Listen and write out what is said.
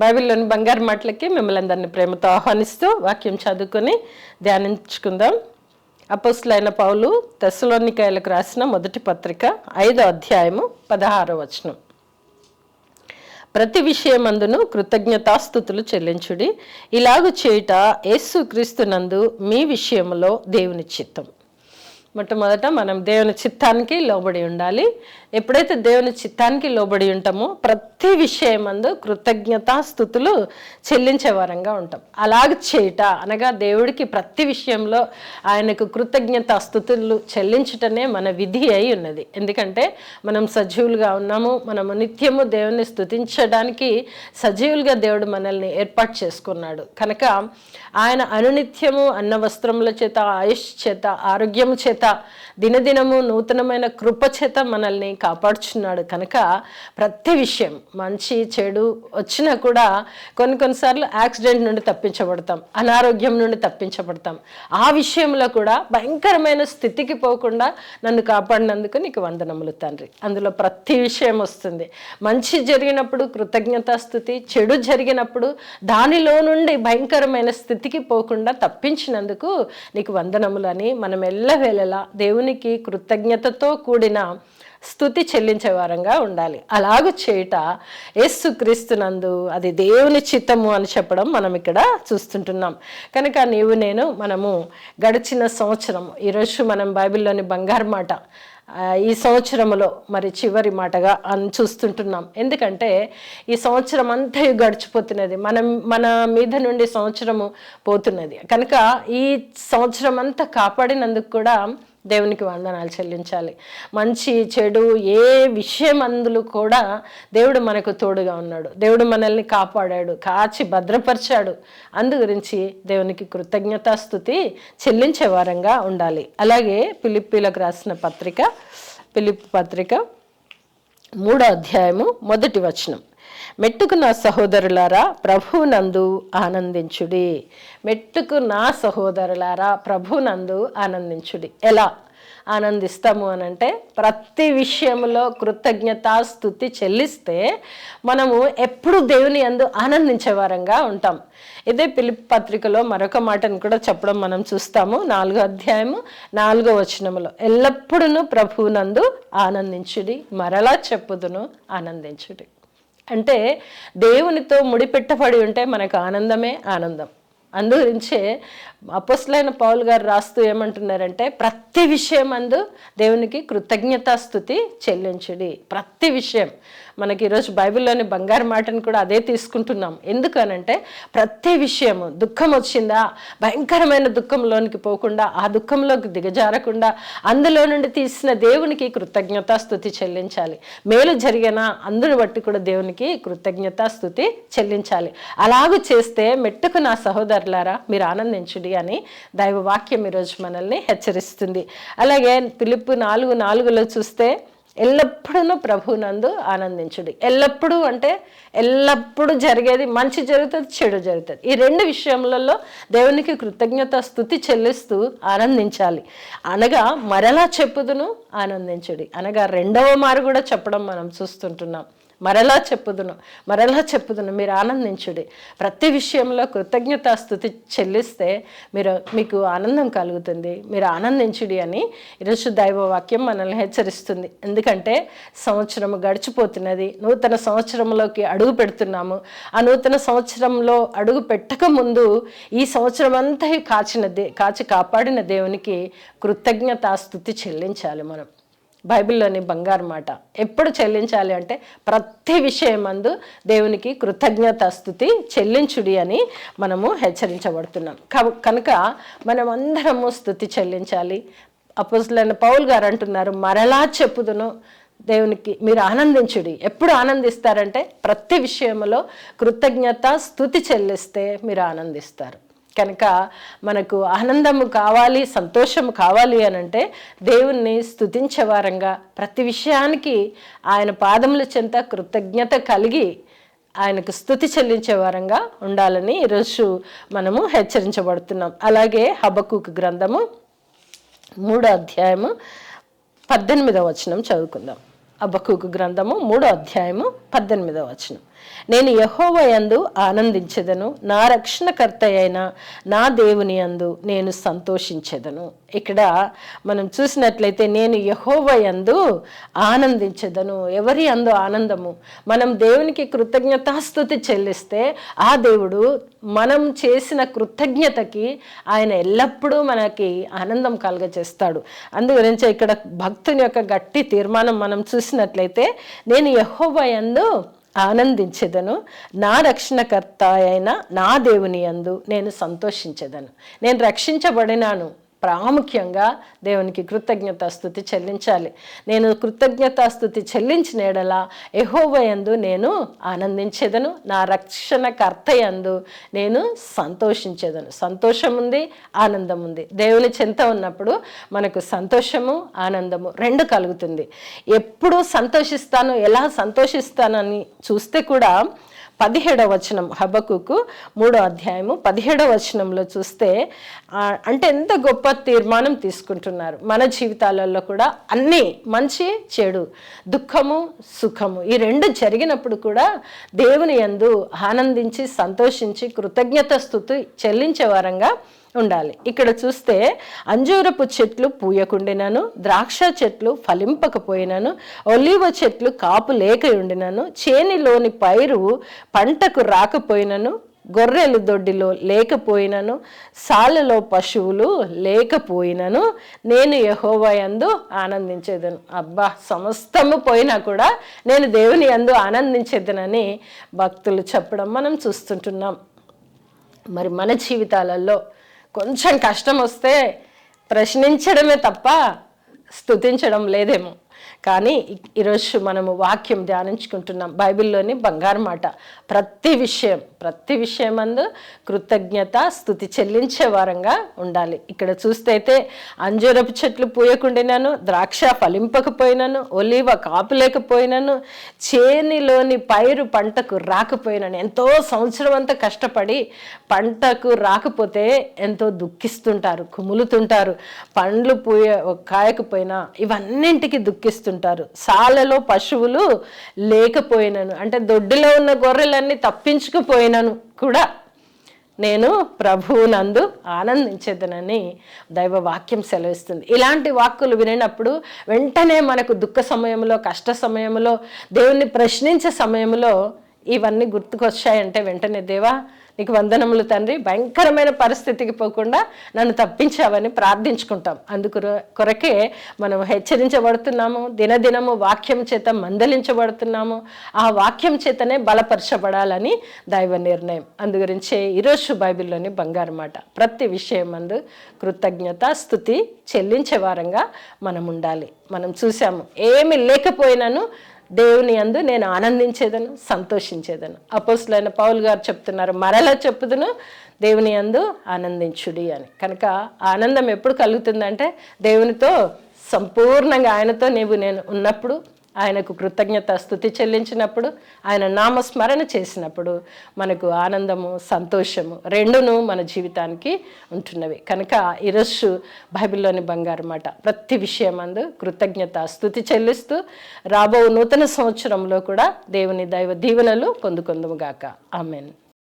బైబిల్లోని బంగారు మాటలకి మిమ్మల్ని అందరినీ ప్రేమతో ఆహ్వానిస్తూ వాక్యం చదువుకొని ధ్యానించుకుందాం. అపోస్లైన పౌలు తెస్సలోనికాయలకు రాసిన మొదటి పత్రిక ఐదో అధ్యాయము పదహారో వచనం. ప్రతి విషయమందును కృతజ్ఞతాస్థుతులు చెల్లించుడి. ఇలాగు చేయుట యేసు క్రీస్తునందు మీ విషయంలో దేవుని చిత్తం. మొట్టమొదట మనం దేవుని చిత్తానికి లోబడి ఉండాలి. ఎప్పుడైతే దేవుని చిత్తానికి లోబడి ఉంటామో ప్రతి విషయమందు కృతజ్ఞతాస్థుతులు చెల్లించే వారంగా ఉంటాం. అలాగ చేయట అనగా దేవుడికి ప్రతి విషయంలో ఆయనకు కృతజ్ఞతాస్థుతులు చెల్లించటమే మన విధి అయి ఉన్నది. ఎందుకంటే మనం సజీవులుగా ఉన్నాము మనము నిత్యము దేవుని స్థుతించడానికి సజీవులుగా దేవుడు మనల్ని ఏర్పాటు చేసుకున్నాడు. కనుక ఆయన అనునిత్యము అన్న వస్త్రముల చేత ఆయుష్ చేత ఆరోగ్యము చేత దినదినము నూతనమైన కృప చేత మనల్ని కాపాడుచున్నాడు. కనుక ప్రతి విషయం మంచి చెడు వచ్చినా కూడా కొన్ని కొన్నిసార్లు యాక్సిడెంట్ నుండి తప్పించబడతాం అనారోగ్యం నుండి తప్పించబడతాం. ఆ విషయంలో కూడా భయంకరమైన స్థితికి పోకుండా నన్ను కాపాడినందుకు నీకు వందనములు తండ్రి. అందులో ప్రతి విషయం వస్తుంది. మంచి జరిగినప్పుడు కృతజ్ఞతాస్థుతి చెడు జరిగినప్పుడు దానిలో నుండి భయంకరమైన స్థితికి పోకుండా తప్పించినందుకు నీకు వందనములు అని మనం ఎల్లవేళలా దేవునికి కృతజ్ఞతతో కూడిన స్థుతి చెల్లించే వారంగా ఉండాలి. అలాగ చేయుట యేసుక్రీస్తునందు అది దేవుని చిత్తము అని చెప్పడం మనం ఇక్కడ చూస్తుంటున్నాం. కనుక నీవు నేను మనము గడిచిన సంవత్సరం ఈరోజు మనం బైబిల్లోని బంగారు మాట ఈ సంవత్సరంలో మరి చివరి మాటగా అని చూస్తుంటున్నాం. ఎందుకంటే ఈ సంవత్సరం అంతా గడిచిపోతున్నది. మనం మన మీద నుండి సంవత్సరము పోతున్నది. కనుక ఈ సంవత్సరం అంతా కాపాడినందుకు కూడా దేవునికి వందనాలు చెల్లించాలి. మంచి చెడు ఏ విషయం అందులో కూడా దేవుడు మనకు తోడుగా ఉన్నాడు. దేవుడు మనల్ని కాపాడాడు కాచి భద్రపరిచాడు. అందు గురించి దేవునికి కృతజ్ఞతాస్థుతి చెల్లించే వారంగా ఉండాలి. అలాగే పిలిప్పీలకు రాసిన పత్రిక పిలిప్ పత్రిక మూడో అధ్యాయము మొదటి వచనం. మెట్టుకు నా సహోదరులారా ప్రభునందు ఆనందించుడి. మెట్టుకు నా సహోదరులారా ప్రభునందు ఆనందించుడి. ఎలా? ఆనందిస్తాము అని అంటే ప్రతి విషయంలో కృతజ్ఞత స్థుతి చెల్లిస్తే మనము ఎప్పుడు దేవుని అందు ఆనందించే వారంగా ఉంటాం. ఇదే పిలిప్ పత్రికలో మరొక మాటను కూడా చెప్పడం మనం చూస్తాము. నాలుగో అధ్యాయము నాలుగో వచనములో ఎల్లప్పుడూ ప్రభువునందు ఆనందించుడి మరలా చెప్పుదును ఆనందించుడి. అంటే దేవునితో ముడిపెట్టబడి ఉంటే మనకు ఆనందమే ఆనందం. అందుగురించే అపోస్లైన పౌల్ గారు రాస్తూ ఏమంటున్నారంటే ప్రతి విషయం అందు దేవునికి కృతజ్ఞతాస్థుతి చెల్లించుడి. ప్రతి విషయం. మనకి ఈరోజు బైబిల్లోని బంగారు మాటను కూడా అదే తీసుకుంటున్నాం. ఎందుకనంటే ప్రతి విషయము దుఃఖం వచ్చిందా భయంకరమైన దుఃఖంలోనికి పోకుండా ఆ దుఃఖంలోకి దిగజారకుండా అందులో నుండి తీసిన దేవునికి కృతజ్ఞతాస్థుతి చెల్లించాలి. మేలు జరిగిన అందుని బట్టి కూడా దేవునికి కృతజ్ఞతాస్థుతి చెల్లించాలి. అలాగూ చేస్తే మెట్టుకు నా సహోదరులారా మీరు ఆనందించుడి అని దైవ వాక్యం ఈరోజు మనల్ని హెచ్చరిస్తుంది. అలాగే పిలుపు నాలుగు నాలుగులో చూస్తే ఎల్లప్పుడూ ప్రభునందు ఆనందించుడి. ఎల్లప్పుడూ అంటే ఎల్లప్పుడూ జరిగేది మంచి జరుగుతుంది చెడు జరుగుతుంది. ఈ రెండు విషయములలో దేవునికి కృతజ్ఞత స్థుతి చెల్లిస్తూ ఆనందించాలి. అనగా మరలా చెప్పుదును ఆనందించుడి. అనగా రెండవ మారు కూడా చెప్పడం మనం చూస్తుంటున్నాం. మరలా చెప్పుదును మరలా చెప్పుదును మీరు ఆనందించుడి. ప్రతి విషయంలో కృతజ్ఞతా స్థుతి చెల్లిస్తే మీరు మీకు ఆనందం కలుగుతుంది. మీరు ఆనందించుడి అని ఈరోజు దైవ వాక్యం మనల్ని హెచ్చరిస్తుంది. ఎందుకంటే సంవత్సరం గడిచిపోతున్నది. నూతన సంవత్సరంలోకి అడుగు పెడుతున్నాము. ఆ నూతన సంవత్సరంలో అడుగు పెట్టక ముందు ఈ సంవత్సరం అంతా కాచిన దే కాచి కాపాడిన దేవునికి కృతజ్ఞతా స్థుతి చెల్లించాలి మనం. బైబిల్లోని బంగారు మాట. ఎప్పుడు చెల్లించాలి అంటే ప్రతి విషయమందు దేవునికి కృతజ్ఞత స్థుతి చెల్లించుడి అని మనము హెచ్చరించబడుతున్నాం. కనుక మనం అందరము స్థుతి చెల్లించాలి. అపోజులైన పౌల్ గారు అంటున్నారు మరలా చెప్పుదును దేవునికి మీరు ఆనందించుడి. ఎప్పుడు ఆనందిస్తారంటే ప్రతి విషయంలో కృతజ్ఞత స్థుతి చెల్లిస్తే మీరు ఆనందిస్తారు. కనుక మనకు ఆనందము కావాలి సంతోషము కావాలి అని అంటే దేవుణ్ణి స్థుతించేవారంగా ప్రతి విషయానికి ఆయన పాదముల చెంత కృతజ్ఞత కలిగి ఆయనకు స్థుతి చెల్లించే వారంగా ఉండాలని ఈరోజు మనము హెచ్చరించబడుతున్నాం. అలాగే హబకుక్ గ్రంథము మూడో అధ్యాయము పద్దెనిమిదవ వచనం చదువుకుందాం. అబ్బకుకు గ్రంథము మూడో అధ్యాయము పద్దెనిమిదవ వచనం. నేను యహోవ యందు ఆనందించెదను. నా రక్షణకర్త అయిన నా దేవుని యందు నేను సంతోషించెదను. ఇక్కడ మనం చూసినట్లయితే నేను యహోవ యందు ఆనందించెదను. ఎవరి అందు ఆనందము? మనం దేవునికి కృతజ్ఞతాస్థుతి చెల్లిస్తే ఆ దేవుడు మనం చేసిన కృతజ్ఞతకి ఆయన ఎల్లప్పుడూ మనకి ఆనందం కలుగజేస్తాడు. అందుగురించి ఇక్కడ భక్తుని యొక్క గట్టి తీర్మానం మనం చూసినట్లయితే నేను యహోవ యందు ఆనందించెదను. నా రక్షణకర్త అయిన నా దేవుని యందు నేను సంతోషించెదను. నేను రక్షించబడినాను. ప్రాముఖ్యంగా దేవునికి కృతజ్ఞతాస్థుతి చెల్లించాలి. నేను కృతజ్ఞతాస్థుతి చెల్లించిన ఎడల ఎహోవయందు నేను ఆనందించేదను. నా రక్షణకర్త యందు నేను సంతోషించేదను. సంతోషం ఉంది ఆనందం ఉంది దేవుని చింత ఉన్నప్పుడు మనకు సంతోషము ఆనందము రెండు కలుగుతుంది. ఎప్పుడు సంతోషిస్తాను ఎలా సంతోషిస్తానని చూస్తే కూడా పదిహేడవ వచనం హబకుకు మూడో అధ్యాయము పదిహేడవ వచనంలో చూస్తే అంటే ఎంత గొప్ప తీర్మానం తీసుకుంటున్నారు. మన జీవితాలలో కూడా అన్నీ మంచి చెడు దుఃఖము సుఖము ఈ రెండు జరిగినప్పుడు కూడా దేవుని యందు ఆనందించి సంతోషించి కృతజ్ఞత స్థుతి చెల్లించే వారంగా ఉండాలి. ఇక్కడ చూస్తే అంజూరపు చెట్లు పూయకుండినను ద్రాక్ష చెట్లు ఫలింపకపోయినను ఒలివ చెట్లు కాపు లేక ఉండినను చేనిలోని పైరు పంటకు రాకపోయినను గొర్రెలు దొడ్డిలో లేకపోయినను సాలలో పశువులు లేకపోయినను నేను యహోవయందు ఆనందించేదను. అబ్బా సమస్తము పోయినా కూడా నేను దేవుని యందు ఆనందించేదనని భక్తులు చెప్పడం మనం చూస్తుంటున్నాం. మరి మన జీవితాలలో కొంచెం కష్టం వస్తే ప్రశ్నించడమే తప్ప స్తుతించడం లేదేమో. కానీ ఈరోజు మనము వాక్యం ధ్యానించుకుంటున్నాం. బైబిల్లోని బంగారు మాట. ప్రతి విషయం ప్రతి విషయం అందు కృతజ్ఞత స్థుతి చెల్లించే వారంగా ఉండాలి. ఇక్కడ చూస్తే అయితే అంజూరపు చెట్లు పూయకుండినను ద్రాక్ష ఫలింపకపోయినను ఒలివ కాపులేకపోయినాను చేనిలోని పైరు పంటకు రాకపోయినాను. ఎంతో సంవత్సరం అంతా కష్టపడి పంటకు రాకపోతే ఎంతో దుఃఖిస్తుంటారు కుములుతుంటారు. పండ్లు పూయ కాయకపోయినా ఇవన్నింటికి దుఃఖిస్తుంటారు. సాలలో పశువులు లేకపోయినాను. అంటే దొడ్డిలో ఉన్న గొర్రెలన్నీ తప్పించుకుపోయినాను కూడా నేను ప్రభువునందు ఆనందించేదనని దైవ వాక్యం సెలవిస్తుంది. ఇలాంటి వాక్కులు వినినప్పుడు వెంటనే మనకు దుఃఖ సమయంలో కష్ట సమయంలో దేవుణ్ణి ప్రశ్నించే సమయంలో ఇవన్నీ గుర్తుకొచ్చాయంటే వెంటనే దేవా నీకు వందనములు తండ్రి. భయంకరమైన పరిస్థితికి పోకుండా నన్ను తప్పించావని ప్రార్థించుకుంటాం. అందుకు కొరకే మనం హెచ్చరించబడుతున్నాము. దినదినము వాక్యం చేత మందలించబడుతున్నాము. ఆ వాక్యం చేతనే బలపరచబడాలని దైవ నిర్ణయం. అందు గురించే ఈరోజు బైబిల్లోని బంగారు మాట. ప్రతి విషయం అందు కృతజ్ఞత స్థుతి చెల్లించే వారంగా మనం ఉండాలి. మనం చూసాము ఏమి లేకపోయినాను దేవుని అందు నేను ఆనందించేదను సంతోషించేదను. అపోసులైన పౌల్ గారు చెప్తున్నారు మరలా చెప్పుదును దేవుని అందు ఆనందించుడి అని. కనుక ఆనందం ఎప్పుడు కలుగుతుందంటే దేవునితో సంపూర్ణంగా ఆయనతో నీవు నేను ఉన్నప్పుడు ఆయనకు కృతజ్ఞత స్థుతి చెల్లించినప్పుడు ఆయన నామస్మరణ చేసినప్పుడు మనకు ఆనందము సంతోషము రెండును మన జీవితానికి ఉంటున్నవి. కనుక ఈరోజు బైబిల్లోని బంగారు మాట ప్రతి విషయం అందు కృతజ్ఞత స్థుతి చెల్లిస్తూ రాబో నూతన సంవత్సరంలో కూడా దేవుని దైవ దీవెనలు పొందుకుందుముగాక ఆమెన్.